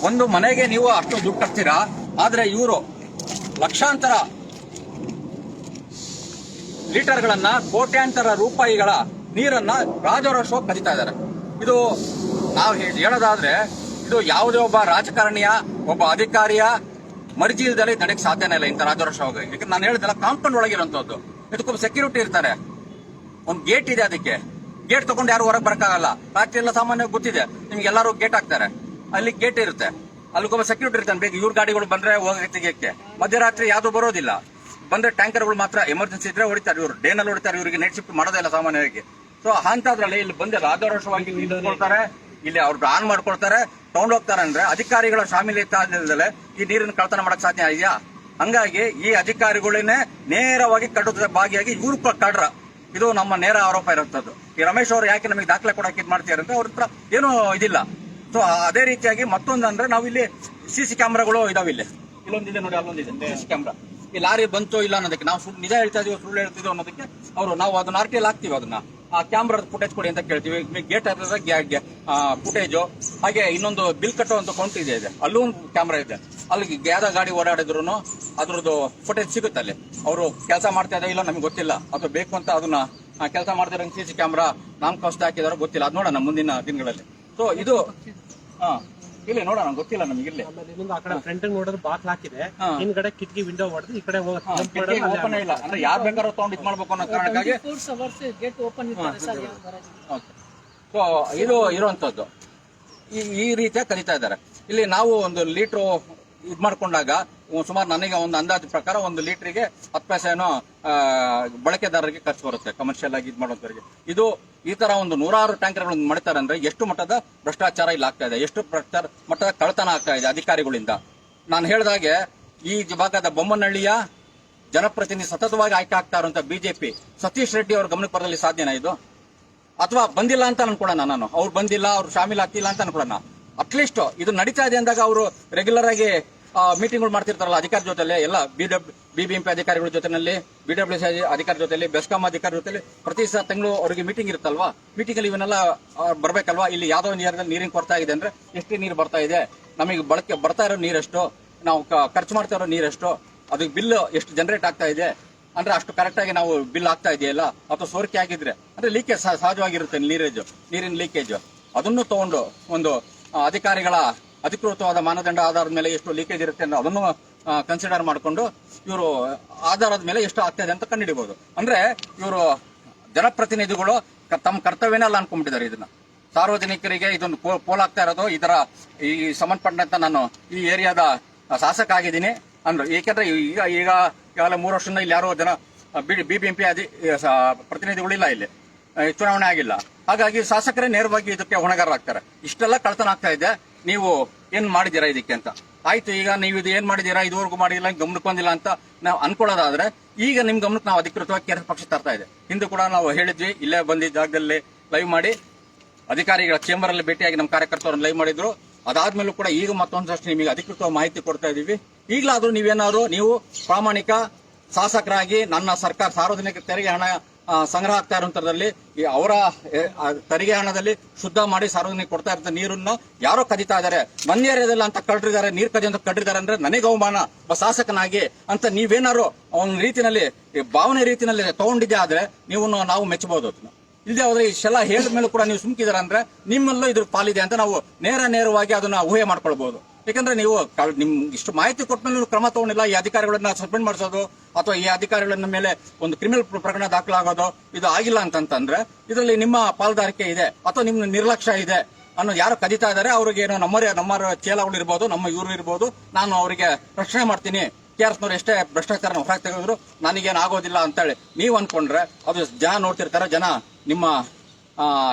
ಒಂದು ಮನೆಗೆ ನೀವು ಅಷ್ಟು ದುಡ್ಡು ಕಟ್ತೀರಾ, ಆದ್ರೆ ಇವರು ಲಕ್ಷಾಂತರ ಲೀಟರ್ಗಳನ್ನ ಕೋಟ್ಯಾಂತರ ರೂಪಾಯಿಗಳ ನೀರನ್ನ ರಾಜರೋಷವಾಗಿ ಕದೀತಾ ಇದ್ದಾರೆ. ಇದು ನಾವು ಹೇಳೋದಾದ್ರೆ, ಇದು ಯಾವುದೇ ಒಬ್ಬ ರಾಜಕಾರಣಿಯ, ಒಬ್ಬ ಅಧಿಕಾರಿಯ ಮರ್ಜಿ ಇಲ್ದಲೆ ನಡೆಯಕ್ಕೆ ಸಾಧ್ಯನೇ ಇಲ್ಲ ಇಂಥ ರಾಜರೋಷವಾಗಿ ಯಾಕಂದ್ರೆ ನಾನು ಹೇಳಿದಲ್ಲ ಕಾಂಪೌಂಡ್ ಒಳಗಿರುವಂತದ್ದು ಇದಕ್ಕೊಬ್ಬ ಸೆಕ್ಯೂರಿಟಿ ಇರ್ತಾರೆ. ಒಂದು ಗೇಟ್ ಇದೆ ಅದಕ್ಕೆ. ಗೇಟ್ ತಗೊಂಡು ಯಾರು ಹೊರಗೆ ಬರಕ್ಕಾಗಲ್ಲ. ರಾತ್ರಿ ಎಲ್ಲ ಸಾಮಾನ್ಯವಾಗಿ ಗೊತ್ತಿದೆ. ನಿಮ್ಗೆ ಎಲ್ಲರೂ ಗೇಟ್ ಹಾಕ್ತಾರೆ. ಅಲ್ಲಿ ಗೇಟ್ ಇರುತ್ತೆ. ಅಲ್ಲಿಗೊಬ್ಬ ಸೆಕ್ಯೂರಿಟಿ ಇರ್ತಾನೆ. ಬೇಗ ಇವ್ರ ಗಾಡಿಗಳು ಬಂದ್ರೆ ಹೋಗಕ್ಕೆ ತೆಗಿಯಕ್ಕೆ. ಮಧ್ಯರಾತ್ರಿ ಯಾವ್ದು ಬರೋದಿಲ್ಲ. ಬಂದ್ರೆ ಟ್ಯಾಂಕರ್ಗಳು ಮಾತ್ರ ಎಮರ್ಜೆನ್ಸಿ ಇದ್ರೆ ಹೊಡಿತಾರೆ ಇವರು. ಡೇನಲ್ಲಿ ಹೊಡಿತಾರೆ, ಇವರಿಗೆ ನೈಟ್ ಶಿಫ್ಟ್ ಮಾಡೋದೇ ಇಲ್ಲ ಸಾಮಾನ್ಯವಾಗಿ. ಸೊ ಅಂತದ್ರಲ್ಲಿ ಇಲ್ಲಿ ಬಂದು ಆದರ್ಶವಾಗಿ ನಿಂತ್ಕೊಳ್ತಾರೆ. ಇಲ್ಲಿ ಅವ್ರು ಆನ್ ಮಾಡ್ಕೊಳ್ತಾರೆ. ತೊಗೊಂಡ್ ಹೋಗ್ತಾರೆ ಅಂದ್ರೆ ಅಧಿಕಾರಿಗಳ ಶಾಮೀಲಿದ್ದಲೆ ಈ ನೀರನ್ನು ಕಳ್ತನ ಮಾಡಕ್ ಸಾಧ್ಯ ಇದೆಯಾ? ಹಂಗಾಗಿ ಈ ಅಧಿಕಾರಿಗಳನ್ನೇ ನೇರವಾಗಿ ಕಟ್ಟುತ್ತದೆ ಭಾಗಿಯಾಗಿ ಇವ್ರು ಕಡ್ರ ಇದು ನಮ್ಮ ನೇರ ಆರೋಪ ಇರುತ್ತದ್ದು ಈ ರಮೇಶ್ ಅವರು ಯಾಕೆ ನಮಗೆ ದಾಖಲೆ ಕೊಡಕ್ಕೆ ಇದು ಮಾಡ್ತೀರ ಅಂದ್ರೆ ಅವ್ರ ಹತ್ರ ಏನೂ ಇದಿಲ್ಲ. ಸೊ ಅದೇ ರೀತಿಯಾಗಿ ಮತ್ತೊಂದಂದ್ರೆ ನಾವಿಲ್ಲಿ ನಾವು ಇಲ್ಲಿ ಸಿ ಸಿ ಕ್ಯಾಮ್ರಾಗಳು ಇದಾವೆ ಇಲ್ಲಿ. ಇಲ್ಲೊಂದಿದೆ ನೋಡಿ, ಅಲ್ಲೊಂದಿದೆ. C camera. ಈ ಲಾರಿ ಬಂತೋ ಇಲ್ಲ ಅನ್ನೋದಕ್ಕೆ ನಾವು ಸುಳ್ಳು ನಿಜ ಹೇಳ್ತಾ ಇದೀವಿ ಸುಳ್ಳು ಹೇಳ್ತಿದ್ವಿ ಅನ್ನೋದಕ್ಕೆ ಅವರು ನಾವು ಅದನ್ನ ಆರ್ ಟಿ ಎಲ್ ಹಾಕ್ತಿವಿ ಅದನ್ನ. ಆ ಕ್ಯಾಮ್ರಾದ ಫುಟೇಜ್ ಕೊಡಿ ಅಂತ ಕೇಳ್ತೀವಿ. ಗೇಟ್ ಹತ್ತಿರ ಫುಟೇಜು ಹಾಗೆ ಇನ್ನೊಂದು ಬಿಲ್ ಕಟ್ಟುವಂತ ಕೌಂಟ್ ಇದೆ ಇದೆ. ಅಲ್ಲೂ ಒಂದು ಕ್ಯಾಮ್ರಾ ಇದೆ. ಅಲ್ಲಿ ಗ್ಯಾದ ಗಾಡಿ ಓಡಾಡಿದ್ರು ಅದ್ರದ್ದು ಫುಟೇಜ್ ಸಿಗುತ್ತೆ ಅಲ್ಲಿ. ಅವರು ಕೆಲಸ ಮಾಡ್ತಾ ಇಲ್ಲ ನಮ್ಗೆ ಗೊತ್ತಿಲ್ಲ. ಅಥವಾ ಬೇಕು ಅಂತ ಅದನ್ನ ಕೆಲಸ ಮಾಡ್ತಾರೆ ಸಿ ಸಿ ಕ್ಯಾಮ್ರಾ ನಾಮಕಾಸ್ತ ಹಾಕಿದಾರೋ ಗೊತ್ತಿಲ್ಲ. ಅದು ನೋಡೋಣ ಮುಂದಿನ ದಿನಗಳಲ್ಲಿ. ಸೊ ಇದು ಹಾ ಇಲ್ಲಿ ನೋಡೋಣ ಗೊತ್ತಿಲ್ಲ ನಮ್ಗೆ ಇಲ್ಲಿ. ಆಮೇಲೆ ಇನ್ನೊಂದು ಆ ಕಡೆ ಫ್ರಂಟ್ ನೋಡಿದ್ರೆ ಬಾಕ್ ಹಾಕಿದೆ. ಹಿಂದ್ಗಡೆ ಕಿಟಕಿ ವಿಂಡೋ ಹೊಡೆದು ಈ ಕಡೆ ಓಪನ್ ಇಲ್ಲ. ಅಂದ್ರೆ ಯಾರು ಬೇಕಾದ್ರೂ ತಗೊಂಡು ಇದು ಮಾಡ್ಬೇಕು ಅನ್ನೋ ಕಾರಣಕ್ಕಾಗಿ ಗೇಟ್ ಓಪನ್ ಸೊ ಇದು ಇರುವಂತದ್ದು. ಈ ಈ ರೀತಿಯಾಗಿ ಕಲಿತಾ ಇದ್ದಾರೆ. ಇಲ್ಲಿ ನಾವು ಒಂದು ಲೀಟ್ರು ಇದು ಮಾಡ್ಕೊಂಡಾಗ ಸುಮಾರು ನನಗೆ ಒಂದು ಅಂದಾಜು ಪ್ರಕಾರ ಒಂದು ಲೀಟ್ರಿಗೆ ಹತ್ತು ಪೈಸೆನೋ ಬಳಕೆದಾರರಿಗೆ ಖರ್ಚು ಬರುತ್ತೆ ಕಮರ್ಷಿಯಲ್ ಆಗಿ ಇದು ಮಾಡೋದ್ರಿಗೆ ಇದು ಈ ತರ ಒಂದು ನೂರಾರು ಟ್ಯಾಂಕರ್ಗಳನ್ನು ಮಾಡ್ತಾರೆ ಅಂದ್ರೆ ಎಷ್ಟು ಮಟ್ಟದ ಭ್ರಷ್ಟಾಚಾರ ಇಲ್ಲಿ ಆಗ್ತಾ ಇದೆ, ಎಷ್ಟು ಭ್ರಷ್ಟಾಚಾರ ಮಟ್ಟದ ಕಳ್ಳತನ ಆಗ್ತಾ ಇದೆ ಅಧಿಕಾರಿಗಳಿಂದ. ನಾನು ಹೇಳಿದಾಗೆ ಈ ಭಾಗದ ಬೊಮ್ಮನಹಳ್ಳಿಯ ಜನಪ್ರತಿನಿಧಿ ಸತತವಾಗಿ ಆಯ್ಕೆ ಆಗ್ತಾ ಇರುವಂತ ಬಿಜೆಪಿ, ಸತೀಶ್ ರೆಡ್ಡಿ ಅವರ ಗಮನಕ್ಕೆ ಬರಲಿ ಸಾಧ್ಯನಾ ಇದು? ಅಥವಾ ಬಂದಿಲ್ಲ ಅಂತ ಅನ್ಕೊಳ್ಳೋಣ ನಾನು, ಅವ್ರು ಬಂದಿಲ್ಲ, ಅವ್ರು ಶಾಮೀಲ್ ಆಗ್ತಿಲ್ಲ ಅಂತ ಅನ್ಕೊಳ್ಳೋಣ ಅಟ್ಲೀಸ್ಟ್ ಇದು ನಡೀತಾ ಇದೆ ಅಂದಾಗ ಅವರು ರೆಗ್ಯುಲರ್ ಆಗಿ ಮೀಟಿಂಗ್ಗಳು ಮಾಡ್ತಿರ್ತಾರಲ್ಲ ಅಧಿಕಾರಿ ಜೊತೆಲೆ ಎಲ್ಲ ಬಿ ಅಧಿಕಾರಿಗಳ ಜೊತೆನಲ್ಲಿ ಬಿ ಡಬ್ಲ್ಯೂ ಸಿ ಅಧಿಕಾರಿ ಜೊತೆಲಿ, ಬೆಸ್ಕಾಂ ಅಧಿಕಾರಿ ಜೊತೆಲಿ ಪ್ರತಿ ಸಹ ತಿಂಗಳು ಅವರಿಗೆ ಮೀಟಿಂಗ್ ಇರುತ್ತಲ್ವಾ? ಮೀಟಿಂಗ್ ಅಲ್ಲಿ ಇವನ್ನೆಲ್ಲ ಬರಬೇಕಲ್ವಾ? ಇಲ್ಲಿ ಯಾವ್ದೋ ನೀರಿನಲ್ಲಿ ನೀರಿನ ಕೊರತೆ ಆಗಿದೆ ಅಂದ್ರೆ ಎಷ್ಟು ನೀರು ಬರ್ತಾ ಇದೆ, ನಮಗೆ ಬಳಕೆ, ಬರ್ತಾ ಇರೋ ನೀರೆಷ್ಟು ನಾವು ಖರ್ಚು ಮಾಡ್ತಾ ಇರೋ ನೀರೆಷ್ಟು ಅದಕ್ಕೆ ಬಿಲ್ ಎಷ್ಟು ಜನರೇಟ್ ಆಗ್ತಾ ಇದೆ? ಅಂದ್ರೆ ಅಷ್ಟು ಕರೆಕ್ಟ್ ಆಗಿ ನಾವು ಬಿಲ್ ಆಗ್ತಾ ಇದೆಯಲ್ಲ? ಅಥವಾ ಸೋರಿಕೆ ಆಗಿದ್ರೆ? ಅಂದ್ರೆ ಲೀಕೇಜ್ ಸಹಜವಾಗಿರುತ್ತೆ ನೀರೇಜ್, ನೀರಿನ ಲೀಕೇಜ್ ಅದನ್ನು ತಗೊಂಡು ಒಂದು ಅಧಿಕಾರಿಗಳ ಅಧಿಕೃತವಾದ ಮಾನದಂಡ ಆಧಾರದ ಮೇಲೆ ಎಷ್ಟು ಲೀಕೇಜ್ ಇರುತ್ತೆ ಅಂದ್ರೆ ಅದನ್ನು ಕನ್ಸಿಡರ್ ಮಾಡಿಕೊಂಡು ಇವರು ಆಧಾರದ ಮೇಲೆ ಎಷ್ಟು ಆಗ್ತಾ ಇದೆ ಅಂತ ಕಂಡುಹಿಡಿಬಹುದು ಅಂದ್ರೆ ಇವರು ಜನಪ್ರತಿನಿಧಿಗಳು ತಮ್ಮ ಕರ್ತವ್ಯನೇ ಅಲ್ಲ ಅನ್ಕೊಂಡ್ಬಿಟ್ಟಿದ್ದಾರೆ ಇದನ್ನ. ಸಾರ್ವಜನಿಕರಿಗೆ ಇದೊಂದು ಪೋ- ಆಗ್ತಾ ಇರೋದು ಇದರ ಈ ಸಂಬಂಧಪಟ್ಟಂತ ನಾನು ಈ ಏರಿಯಾದ ಶಾಸಕ ಆಗಿದ್ದೀನಿ. ಅಂದ್ರೆ ಏಕೆಂದ್ರೆ ಈಗ ಈಗ ಕೇವಲ ಮೂರು ವರ್ಷದಿಂದ ಇಲ್ಲಿ ಯಾರೋ ಜನ ಬಿ ಬಿ ಅಧಿ ಪ್ರತಿನಿಧಿಗಳು ಪ್ರತಿನಿಧಿಗಳಿಲ್ಲ ಇಲ್ಲಿ. ಚುನಾವಣೆ ಆಗಿಲ್ಲ. ಹಾಗಾಗಿ ಶಾಸಕರೇ ನೇರವಾಗಿ ಇದಕ್ಕೆ ಹೊಣೆಗಾರರಾಗ್ತಾರೆ. ಇಷ್ಟೆಲ್ಲ ಕಳ್ತನ ಆಗ್ತಾ ಇದೆ. ನೀವು ಏನ್ ಮಾಡಿದೀರಾ ಇದಕ್ಕೆ ಅಂತ. ಆಯ್ತು, ಈಗ ನೀವು ಇದು ಏನ್ ಮಾಡಿದೀರಾ ಇದುವರೆಗೂ ಮಾಡಿಲ್ಲ ಗಮನಕ್ಕೆ ಬಂದಿಲ್ಲ ಅಂತ ನಾವು ಅನ್ಕೊಳ್ಳೋದಾದ್ರೆ ಈಗ ನಿಮ್ ಗಮನಕ್ಕೆ ನಾವು ಅಧಿಕೃತವಾಗಿ ಕೇಂದ್ರ ಪಕ್ಷ ತರ್ತಾ ಇದೆ. ಹಿಂದೆ ಕೂಡ ನಾವು ಹೇಳಿದ್ವಿ, ಇಲ್ಲೇ ಬಂದಿದ್ದ ಜಾಗದಲ್ಲಿ ಲೈವ್ ಮಾಡಿ ಅಧಿಕಾರಿಗಳ ಚೇಂಬರ್ ಅಲ್ಲಿ ಭೇಟಿಯಾಗಿ ನಮ್ಮ ಕಾರ್ಯಕರ್ತರನ್ನು ಲೈವ್ ಮಾಡಿದ್ರು. ಅದಾದ್ಮೇಲೂ ಕೂಡ ಈಗ ಮತ್ತೊಂದಷ್ಟು ನಿಮಗೆ ಅಧಿಕೃತ ಮಾಹಿತಿ ಕೊಡ್ತಾ ಇದೀವಿ. ಈಗಲಾದ್ರೂ ನೀವೇನಾದ್ರು ನೀವು ಪ್ರಾಮಾಣಿಕ ಶಾಸಕರಾಗಿ ನನ್ನ ಸರ್ಕಾರ ಸಾರ್ವಜನಿಕ ತೆರಿಗೆ ಹಣ ಸಂಗ್ರಹ ಆಗ್ತಾ ಇರುವಂತರಲ್ಲಿ ಈ ಅವರ ತೆರಿಗೆ ಹಣದಲ್ಲಿ ಶುದ್ಧ ಮಾಡಿ ಸಾರ್ವಜನಿಕ ಕೊಡ್ತಾ ಇರೋ ನೀರನ್ನು ಯಾರೋ ಕದೀತಾ ಇದ್ದಾರೆ. ಮಂದಿ ಏರಿಯಾದಲ್ಲಿ ಅಂತ ಕಳ್ರಿದ್ದಾರೆ, ನೀರ್ ಕದಿ ಅಂತ ಕಡ್ರಿದ್ದಾರೆ ಅಂದ್ರೆ ನನಗೆ ಅವಮಾನ, ಒಬ್ಬ ಶಾಸಕನಾಗಿ ಅಂತ ನೀವೇನಾರು ಅವನ ರೀತಿನಲ್ಲಿ ಭಾವನೆ ರೀತಿನಲ್ಲಿ ತಗೊಂಡಿದ್ದೆ ಆದ್ರೆ ನೀವು ನಾವು ಮೆಚ್ಚಬಹುದು. ಇಲ್ಲದೆ ಹೋದ್ರೆ ಇಷ್ಟೆಲ್ಲ ಹೇಳಿದ ಮೇಲೆ ಕೂಡ ನೀವು ಸುಮ್ಕಿದಾರ ಅಂದ್ರೆ ನಿಮ್ಮಲ್ಲೂ ಇದ್ರ ಪಾಲಿದೆ ಅಂತ ನಾವು ನೇರ ನೇರವಾಗಿ ಅದನ್ನ ಊಹೆ ಮಾಡ್ಕೊಳ್ಬಹುದು. ಯಾಕಂದ್ರೆ ನೀವು ಕಳ್- ನಿಮ್ ಇಷ್ಟು ಮಾಹಿತಿ ಕೊಟ್ಟ ಮೇಲೆ ಕ್ರಮ ತಗೊಂಡಿಲ್ಲ, ಈ ಅಧಿಕಾರಿಗಳನ್ನ ಸಸ್ಪೆಂಡ್ ಮಾಡಿಸೋದು, ಅಥವಾ ಈ ಅಧಿಕಾರಿಗಳನ್ನ ಮೇಲೆ ಒಂದು ಕ್ರಿಮಿನಲ್ ಪ್ರಕರಣ ದಾಖಲಾಗೋದು, ಇದು ಆಗಿಲ್ಲ ಅಂತಂತಂದ್ರೆ, ಇದರಲ್ಲಿ ನಿಮ್ಮ ಪಾಲ್ದಾರಿಕೆ ಇದೆ, ಅಥವಾ ನಿಮ್ಮ ನಿರ್ಲಕ್ಷ್ಯ ಇದೆ ಅನ್ನೋದು ಯಾರು ಕದೀತಾ ಇದಾರೆ ಅವ್ರಿಗೆ ಏನೋ ನಮ್ಮ ನಮ್ಮ ಚೇಲಗಳು ಇರ್ಬೋದು, ನಮ್ಮ ಇವರು ಇರ್ಬೋದು, ನಾನು ಅವರಿಗೆ ರಕ್ಷಣೆ ಮಾಡ್ತೀನಿ. ಕೆ ಆರ್ ಎಸ್ನವ್ರು ಎಷ್ಟೇ ಭ್ರಷ್ಟಾಚಾರನ ಹೊರಗೆ ತೆಗೆದ್ರು, ನನಗೇನು ಆಗೋದಿಲ್ಲ ಅಂತೇಳಿ ನೀವು ಅನ್ಕೊಂಡ್ರೆ, ಅದು ಜನ ನೋಡ್ತಿರ್ತಾರೆ, ಜನ ನಿಮ್ಮ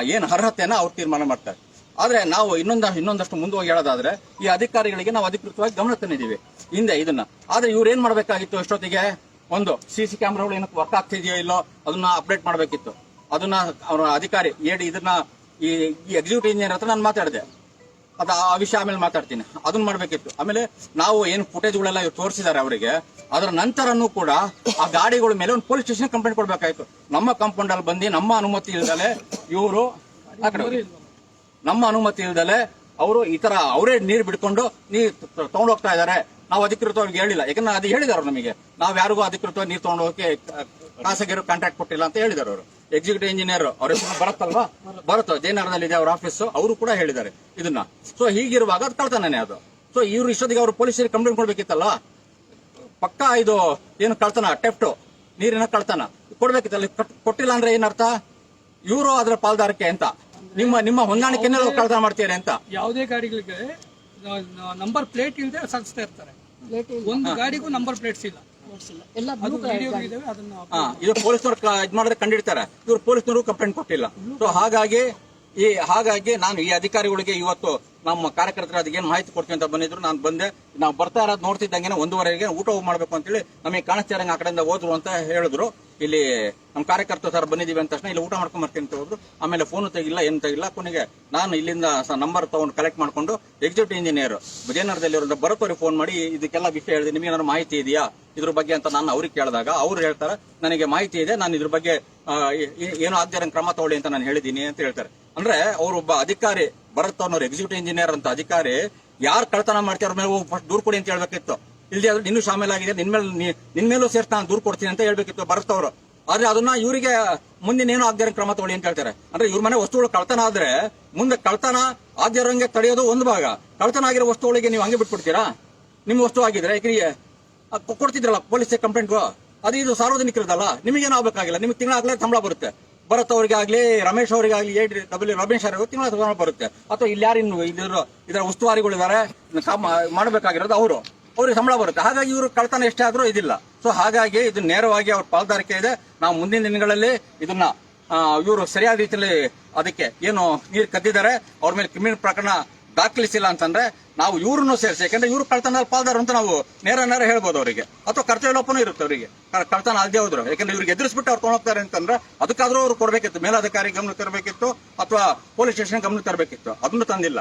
ಏನ್ ಅರ್ಹತೆಯನ್ನ ಅವ್ರು ತೀರ್ಮಾನ ಮಾಡ್ತಾರೆ. ಆದ್ರೆ ನಾವು ಇನ್ನೊಂದ, ಇನ್ನೊಂದಷ್ಟು ಮುಂದೋಗಿ ಹೇಳೋದಾದ್ರೆ ಈ ಅಧಿಕಾರಿಗಳಿಗೆ ನಾವು ಅಧಿಕೃತವಾಗಿ ಗಮನ ತಂದಿದ್ದೀವಿ ಹಿಂದೆ ಇದನ್ನ. ಆದ್ರೆ ಇವ್ರು ಏನ್ ಮಾಡ್ಬೇಕಾಗಿತ್ತು ಎಷ್ಟೊತ್ತಿಗೆ? ಒಂದು ಸಿ ಸಿ ಕ್ಯಾಮ್ರಾಗಳು ಏನಕ್ಕೆ ವರ್ಕ್ ಆಗ್ತಿದೆಯೋ ಇಲ್ಲೋ ಅದನ್ನ ಅಪ್ಡೇಟ್ ಮಾಡ್ಬೇಕಿತ್ತು. ಅದನ್ನ ಅವರ ಅಧಿಕಾರಿ ಏಡಿ ಇದನ್ನ ಈ ಎಕ್ಸಿಕ್ಯೂಟಿವ್ ಇಂಜಿನಿಯರ್ ಹತ್ರ ನಾನು ಮಾತಾಡಿದೆ. ಅದ ಆ ವಿಷಯ ಆಮೇಲೆ ಮಾತಾಡ್ತೀನಿ. ಅದನ್ನ ಮಾಡ್ಬೇಕಿತ್ತು. ಆಮೇಲೆ ನಾವು ಏನು ಫುಟೇಜ್ಗಳೆಲ್ಲ ತೋರಿಸಿದ್ದಾರೆ ಅವರಿಗೆ, ಅದರ ನಂತರನೂ ಕೂಡ ಆ ಗಾಡಿಗಳ ಮೇಲೆ ಒಂದು ಪೊಲೀಸ್ ಸ್ಟೇಷನ್ ಕಂಪ್ಲೇಂಟ್ ಕೊಡ್ಬೇಕಾಯ್ತು. ನಮ್ಮ ಕಾಂಪೌಂಡ್ ಅಲ್ಲಿ ಬಂದು ನಮ್ಮ ಅನುಮತಿ ಇಲ್ದಲೆ ಇವರು. ನಮ್ಮ ಅನುಮತಿ ಇಲ್ದಲೆ ಅವರು ಈ ತರ ಅವರೇ ನೀರು ಬಿಡ್ಕೊಂಡು ನೀರು ತಗೊಂಡು ಹೋಗ್ತಾ ಇದಾರೆ ನಾವು ಅಧಿಕೃತವಾಗಿ ಹೇಳಿಲ್ಲ. ಯಾಕಂದ್ರೆ ಅದು ಹೇಳಿದಾರ ನಮಗೆ. ನಾವು ಯಾರಿಗೂ ಅಧಿಕೃತವಾಗಿ ನೀರು ತಗೊಂಡು ಹೋಗಕ್ಕೆ ಖಾಸಗಿರು ಕಾಂಟ್ರಾಕ್ಟ್ ಕೊಟ್ಟಿಲ್ಲ ಅಂತ ಹೇಳಿದಾರೆ ಅವರು. ಎಕ್ಸಿಕ್ಯೂಟಿವ್ ಇಂಜಿನಿಯರ್ ಅವ್ರ ಹೆಸರು ಬರುತ್ತಲ್ವಾ? ಬರುತ್ತೆ? ಜಯನಗರದಲ್ಲಿ ಇದೆ ಅವ್ರ ಆಫೀಸ್ ಅವರು ಕೂಡ ಹೇಳಿದ್ದಾರೆ ಇದನ್ನ. ಸೊ ಹೀಗಿರುವಾಗ ಅದು ಕಳ್ತಾನೆ ಅದು. ಸೊ ಇವ್ರು ಇಷ್ಟೊತ್ತಿಗೆ ಅವರು ಪೊಲೀಸರಿಗೆ ಕಂಪ್ಲೇಂಟ್ ಕೊಡ್ಬೇಕಿತ್ತಲ್ಲ? ಪಕ್ಕ ಇದು ಏನು ಕಳ್ತಾನ? ಟೆಫ್ಟ್ ನೀರಿನ ಕಳ್ತಾನ. ಕೊಡ್ಬೇಕಿತ್ತಲ್ಲ? ಕಟ್- ಕೊಟ್ಟಿಲ್ಲ ಅಂದ್ರೆ ಏನರ್ಥ? ಇವರು ಅದರ ಪಾಲ್ದಾರಿಕೆ ಅಂತ. ನಿಮ್ಮ ನಿಮ್ಮ ಹೊಂದಾಣಿಕೆ ಕಳ್ತನ ಮಾಡ್ತೀರಿ ಅಂತ? ಯಾವುದೇ ಗಾಡಿಗಳಿಗೆ ನಂಬರ್ ಪ್ಲೇಟ್ ಇಲ್ಲದೆ ಸಾಗಿಸ್ತಾ ಇರ್ತಾರೆ. ಒಂದು ಗಾಡಿಗೂ ನಂಬರ್ ಪ್ಲೇಟ್ಸ್ ಇಲ್ಲ. ಇಲ್ಲ. ಎಲ್ಲ ಅದು ಅದನ್ನ ಹಾ ಇದು ಪೊಲೀಸ್ನವ್ರು ಕ- ಇದ್ ಮಾಡಿದ್ರೆ ಕಂಡಿಡ್ತಾರೆ. ಇವ್ರು ಪೊಲೀಸ್ನವರು ಕಂಪ್ಲೇಂಟ್ ಕೊಟ್ಟಿಲ್ಲ. ಸೊ ಹಾಗಾಗಿ ಈ ಹಾಗಾಗಿ ನಾನು ಈ ಅಧಿಕಾರಿಗಳಿಗೆ ಇವತ್ತು ನಮ್ಮ ಕಾರ್ಯಕರ್ತರ ಅದಕ್ಕೆ ಏನು ಮಾಹಿತಿ ಕೊಡ್ತೀನಿ ಅಂತ ಬಂದಿದ್ರು ನಾನು ಬಂದೆ. ನಾವು ಬರ್ತಾ ಇರೋದು ನೋಡ್ತಿದ್ದಂಗೆ ಒಂದೂವರೆಗೆ ಊಟ ಮಾಡ್ಬೇಕು ಅಂತೇಳಿ ನಮಗೆ ಕಾಣಿಸ್ತಿರಂಗೆ ಆ ಕಡೆಯಿಂದ ಹೋದ್ರು ಅಂತ ಹೇಳಿದ್ರು. ಇಲ್ಲಿ ನಮ್ಮ ಕಾರ್ಯಕರ್ತರು ಸರ್ ಬಂದಿದೀವಿ ಅಂತ ತಕ್ಷಣ ಇಲ್ಲಿ ಊಟ ಮಾಡ್ಕೊಂಡ್ ಬರ್ತೀನಿ ಅಂತ ಹೋದ್ರು. ಆಮೇಲೆ ಫೋನ್ ತೆಗಿಲ್ಲ, ಏನು ತೆಗಿಲ್ಲ. ಕೊನೆಗೆ ನಾನು ಇಲ್ಲಿಂದ ನಂಬರ್ ತಗೊಂಡು ಕಲೆಕ್ಟ್ ಮಾಡ್ಕೊಂಡು ಎಕ್ಸಿಕ್ಯೂಟಿವ್ ಇಂಜಿನಿಯರ್ ವಿಜಯನಗರದಲ್ಲಿ ಇರೋದು ಬರೋತ್ತವ್ರಿಗೆ ಫೋನ್ ಮಾಡಿ ಇದಕ್ಕೆಲ್ಲ ವಿಷಯ ಹೇಳಿದೆ. ನಿಮಗೆ ಏನಾದ್ರು ಮಾಹಿತಿ ಇದೆಯಾ? ಇದ್ರ ಬಗ್ಗೆ ಅಂತ ನಾನು ಅವ್ರಿಗೆ ಕೇಳಿದಾಗ ಅವ್ರು ಹೇಳ್ತಾರೆ, ನನಗೆ ಮಾಹಿತಿ ಇದೆ. ನಾನು ಇದ್ರ ಬಗ್ಗೆ ಏನು ಏ- ಕ್ರಮ ತಗೊಳ್ಳಿ ಅಂತ ನಾನು ಹೇಳಿದ್ದೀನಿ ಅಂತ ಹೇಳ್ತಾರೆ. ಅಂದ್ರೆ ಒಬ್ಬ ಅಧಿಕಾರಿ ಭರತ್ ಅನ್ನೋರು ಎಕ್ಸಿಕ್ಯೂಟಿವ್ ಇಂಜಿನಿಯರ್ ಅಂತ ಅಧಿಕಾರಿ, ಯಾರು ಕಳ್ತನ ಮಾಡ್ತಾರ ಮೇಲೆ ಹೋಗಿ ಫಸ್ಟ್ ದೂರ್ ಕೊಡಿ ಅಂತ ಹೇಳ್ಬೇಕಿತ್ತು. ಇಲ್ದೇ ಆದ್ರೆ ನಿನ್ನೂ ಮೇಲೆ ನೀ- ನಿನ್ ಮೇಲೂ ಸೇರ್ತ ನಾನು ದೂರ್ ಕೊಡ್ತೀನಿ ಅಂತ ಹೇಳ್ಬೇಕಿತ್ತು ಭರತ್ ಅವರು ಆದ್ರೆ ಅದನ್ನ ಇವರಿಗೆ ಮುಂದಿನ ಏನು ಆಗದಿರೋ ಕ್ರಮ ತಗೊಳ್ಳಿ ಅಂತ ಹೇಳ್ತಾರೆ. ಅಂದ್ರೆ ಇವ್ರ ಮನೆ ವಸ್ತುಗಳು ಕಳ್ತನ ಆದ್ರೆ ಮುಂದೆ ಕಳ್ತನ ಆದ್ಯರಂಗೆ ತಡೆಯೋದು ಒಂದು ಭಾಗ. ಕಳ್ತನ ಆಗಿರೋ ವಸ್ತುಗಳಿಗೆ ನೀವು ಹಂಗೆ ಬಿಟ್ಬಿಡ್ತೀರಾ? ನಿಮ್ಮ ವಸ್ತು ಆಗಿದ್ರೆ ಯಾಕೆ ಕೊಡ್ತಿದ್ರಲ್ಲ ಪೊಲೀಸ್ ಕಂಪ್ಲೇಂಟ್ಗೂ ಅದು ಇದು ಸಾರ್ವಜನಿಕರದಲ್ಲ ನಿಮಗೇನು ಆಗ್ಬೇಕಾಗಿಲ್ಲ, ನಿಮ್ಗೆ ತಿಂಗಳಾಗ್ಲೇ ಸಂಬಳ ಬರುತ್ತೆ. ಭರತ್ ಅವ್ರಿಗೆ ಆಗ್ಲಿ ರಮೇಶ್ ಅವರಿಗಾಗ್ಲಿ ಏ ಡಬ್ಲ್ಯೂ, ರಮೇಶ್ ಅವರಿಗೆ ತಿಂಗಳ ಸಂಬಳ ಬರುತ್ತೆ. ಅಥವಾ ಇಲ್ಲಿ ಯಾರು ಇನ್ನು ಇದರ ಇದರ ಉಸ್ತುವಾರಿಗಳಿದ್ದಾರೆ ಮಾಡಬೇಕಾಗಿರೋದು ಅವರು. ಅವ್ರಿಗೆ ಸಂಬಳ ಬರುತ್ತೆ. ಹಾಗಾಗಿ ಇವರು ಕಳ್ತನ ಎಷ್ಟೇ ಆದ್ರೂ ಇದಿಲ್ಲ. ಸೊ ಹಾಗಾಗಿ ಇದು ನೇರವಾಗಿ ಅವ್ರ ಪಾಲ್ದಾರಿಕೆ ಇದೆ. ನಾವು ಮುಂದಿನ ದಿನಗಳಲ್ಲಿ ಇದನ್ನ ಇವರು ಸರಿಯಾದ ರೀತಿಯಲ್ಲಿ ಅದಕ್ಕೆ ಏನು ನೀರು ಕದ್ದಿದ್ದಾರೆ, ಅವ್ರ ಮೇಲೆ ಕ್ರಿಮಿನಲ್ ಪ್ರಕರಣ ದಾಖಲಿಸಿಲ್ಲ ಅಂತಂದ್ರೆ ನಾವು ಇವ್ರನ್ನು ಸೇರಿಸಿ, ಯಾಕಂದ್ರೆ ಇವರು ಕಳ್ತನ ಪಾಲ್ದಾರ ಅಂತ ನಾವು ನೇರ ನೇರ ಹೇಳ್ಬೋದು ಅವರಿಗೆ. ಅಥವಾ ಕರ್ತವ್ಯ ಲೋಪನೂ ಇರುತ್ತೆ ಅವರಿಗೆ. ಕಳ್ತನ ಅಲ್ದೇ ಹೋದ್ರು. ಯಾಕಂದ್ರೆ ಇವ್ರಿಗೆ ಎದುರಿಸ್ಬಿಟ್ಟು ಅವ್ರು ತೊಗೊಂಡೋಗ್ತಾರೆ ಅಂತಂದ್ರೆ ಅದಕ್ಕಾದ್ರೂ ಅವ್ರು ಕೊಡಬೇಕಿತ್ತು. ಮೇಲಾಧಿಕಾರಿ ಗಮನ ತರಬೇಕಿತ್ತು, ಅಥವಾ ಪೊಲೀಸ್ ಸ್ಟೇಷನ್ ಗಮನ ತರಬೇಕಿತ್ತು. ಅದನ್ನು ತಂದಿಲ್ಲ.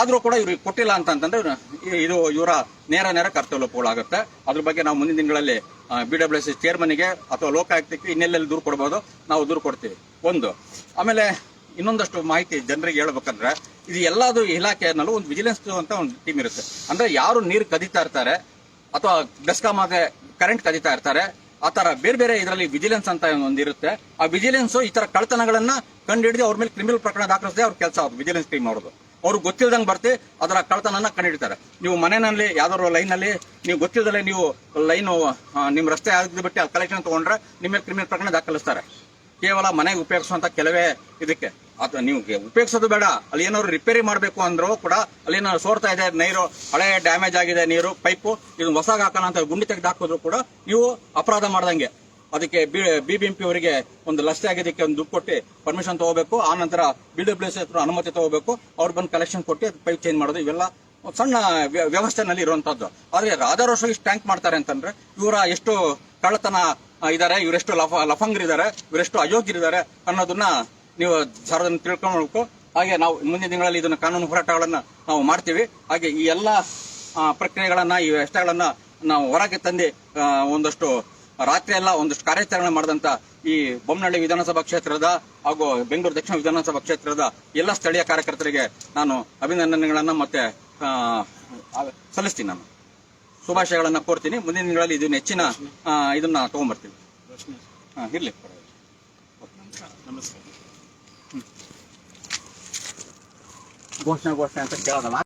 ಆದ್ರೂ ಕೂಡ ಇವ್ರಿಗೆ ಕೊಟ್ಟಿಲ್ಲ ಅಂತಂತಂದ್ರೆ ಇದು ಇವರ ನೇರ ನೇರ ಕರ್ತವ್ಯ ಆಗುತ್ತೆ. ಅದ್ರ ಬಗ್ಗೆ ನಾವು ಮುಂದಿನ ದಿನಗಳಲ್ಲಿ ಬಿ ಡಬ್ಲ್ಯೂ ಎಸ್ ಚೇರ್ಮನ್ಗೆ ಅಥವಾ ಲೋಕಾಯುಕ್ತಕ್ಕೆ ಇನ್ನೆಲ್ಲೆಲ್ಲಿ ದೂರು ಕೊಡ್ಬೋದು, ನಾವು ದೂರು ಕೊಡ್ತೀವಿ. ಒಂದು, ಆಮೇಲೆ ಇನ್ನೊಂದಷ್ಟು ಮಾಹಿತಿ ಜನರಿಗೆ ಹೇಳ್ಬೇಕಂದ್ರೆ, ಇದು ಎಲ್ಲಾದು ಇಲಾಖೆಯಲ್ಲೂ ಒಂದು ವಿಜಿಲೆನ್ಸ್ ಅಂತ ಒಂದು ಟೀಮ್ ಇರುತ್ತೆ. ಅಂದ್ರೆ ಯಾರು ನೀರು ಕದೀತಾ ಇರ್ತಾರೆ, ಅಥವಾ ಬೆಸ್ಕಾಮ್ ಆದ ಕರೆಂಟ್ ಕದೀತಾ ಇರ್ತಾರೆ, ಆ ತರ ಬೇರೆ ಬೇರೆ ಇದರಲ್ಲಿ ವಿಜಿಲೆನ್ಸ್ ಅಂತ ಒಂದು ಇರುತ್ತೆ. ಆ ವಿಜಿಲೆನ್ಸ್ ಈ ತರ ಕಳ್ತನಗಳನ್ನ ಕಂಡುಹಿಡಿದು ಅವ್ರ ಮೇಲೆ ಕ್ರಿಮಿನಲ್ ಪ್ರಕರಣ ದಾಖಲಿಸದೆ ಅವ್ರ ಕೆಲಸ ವಿಜಿಲೆನ್ಸ್ ಟೀಮ್ ಮಾಡೋದು ಅವ್ರು ಗೊತ್ತಿಲ್ದಂಗೆ ಬರ್ತಿ, ಅದರ ಕಳ್ತನನ ಕಂಡುಹಿಡಿತಾರೆ ನೀವು ಮನೆಯಲ್ಲಿ ಯಾವ್ದಾದ್ರು ಲೈನ್ ಅಲ್ಲಿ ನೀವು ಗೊತ್ತಿಲ್ಲದಲ್ಲೇ ನೀವು ಲೈನ್ ನಿಮ್ಮ ರಸ್ತೆ ಆಗದ ಬಿಟ್ಟು ಕಲೆಕ್ಷನ್ ತಗೊಂಡ್ರೆ ನಿಮ್ಮ ಕ್ರಿಮಿನಲ್ ಪ್ರಕರಣ ದಾಖಲಿಸ್ತಾರೆ. ಕೇವಲ ಮನೆಗೆ ಉಪಯೋಗಿಸುವಂತ ಕೆಲವೇ ಇದಕ್ಕೆ. ಅದು ನೀವು ಉಪಯೋಗಿಸೋದು ಬೇಡ. ಅಲ್ಲಿ ಏನಾದ್ರು ರಿಪೇರಿ ಮಾಡಬೇಕು ಅಂದ್ರೂ ಕೂಡ ಅಲ್ಲಿ ಏನಾದ್ರು ಸೋರ್ತಾ ಇದೆ, ನೀರು, ಹಳೆ ಡ್ಯಾಮೇಜ್ ಆಗಿದೆ, ನೀರು ಪೈಪು ಇದು ಹೊಸಾಗ ಹಾಕೋಣ ಅಂತ ಗುಂಡಿ ತೆಗೆದು ಹಾಕಿದ್ರು ಕೂಡ ನೀವು ಅಪರಾಧ ಮಾಡ್ದಂಗೆ. ಅದಕ್ಕೆ ಬಿಬಿಎಂಪಿ ಅವರಿಗೆ ಒಂದು ಲಸ್ತೆ ಆಗಿದ್ದಕ್ಕೆ ಒಂದು ದುಡ್ಡು ಕೊಟ್ಟು ಪರ್ಮಿಷನ್ ತಗೋಬೇಕು. ಆ ನಂತರ ಬಿ ಡಬ್ಲ್ಯೂ ಎಸ್ ಹತ್ರ ಅನುಮತಿ ತಗೋಬೇಕು. ಅವ್ರು ಬಂದು ಕಲೆಕ್ಷನ್ ಕೊಟ್ಟು ಪೈಪ್ ಚೇಂಜ್ ಮಾಡೋದು. ಇವೆಲ್ಲ ಸಣ್ಣ ವ್ಯ- ವ್ಯವಸ್ಥೆನಲ್ಲಿ ಇರುವಂತದ್ದು ಆದ್ರೆ ರಾಧಾರೋಷ ಇಷ್ಟು ಟ್ಯಾಂಕ್ ಮಾಡ್ತಾರೆ ಅಂತಂದ್ರೆ ಇವರ ಎಷ್ಟು ಕಳ್ಳತನ ಇದಾರೆ, ಇವರೆಷ್ಟು ಲಫ, ಲಫಂಗರಿದ್ದಾರೆ, ಇವರೆಷ್ಟು ಅಯೋಗ್ಯರಿದ್ದಾರೆ ಅನ್ನೋದನ್ನ ನೀವು ಸಾರ್ವಜನಿಕ ತಿಳ್ಕೊಳ್ಬೇಕು. ಹಾಗೆ ನಾವು ಮುಂದಿನ ದಿನಗಳಲ್ಲಿ ಇದನ್ನ ಕಾನೂನು ಹೋರಾಟಗಳನ್ನ ನಾವು ಮಾಡ್ತೀವಿ. ಹಾಗೆ ಈ ಎಲ್ಲ ಪ್ರಕ್ರಿಯೆಗಳನ್ನ, ಈ ವ್ಯವಸ್ಥೆಗಳನ್ನ ನಾವು ಹೊರಗೆ ತಂದು ಒಂದಷ್ಟು ರಾತ್ರಿ ಎಲ್ಲ ಒಂದಷ್ಟು ಕಾರ್ಯಾಚರಣೆ ಮಾಡಿದಂತ ಈ ಬೊಮ್ಮನಹಳ್ಳಿ ವಿಧಾನಸಭಾ ಕ್ಷೇತ್ರದ ಹಾಗೂ ಬೆಂಗಳೂರು ದಕ್ಷಿಣ ವಿಧಾನಸಭಾ ಕ್ಷೇತ್ರದ ಎಲ್ಲ ಸ್ಥಳೀಯ ಕಾರ್ಯಕರ್ತರಿಗೆ ನಾನು ಅಭಿನಂದನೆಗಳನ್ನ ಮತ್ತೆ ಸಲ್ಲಿಸ್ತೀನಿ ನಾನು. ಶುಭಾಶಯಗಳನ್ನ ಕೋರ್ತೀನಿ. ಮುಂದಿನ ದಿನಗಳಲ್ಲಿ ಇದನ್ನ ಹೆಚ್ಚಿನ ಇದನ್ನ ತಗೊಂಡ್ಬರ್ತೀನಿ ಇರ್ಲಿ. ಘೋಷಣೆ ಘೋಷಣೆ ಅಂತ ಕೇಳೋದಲ್ಲ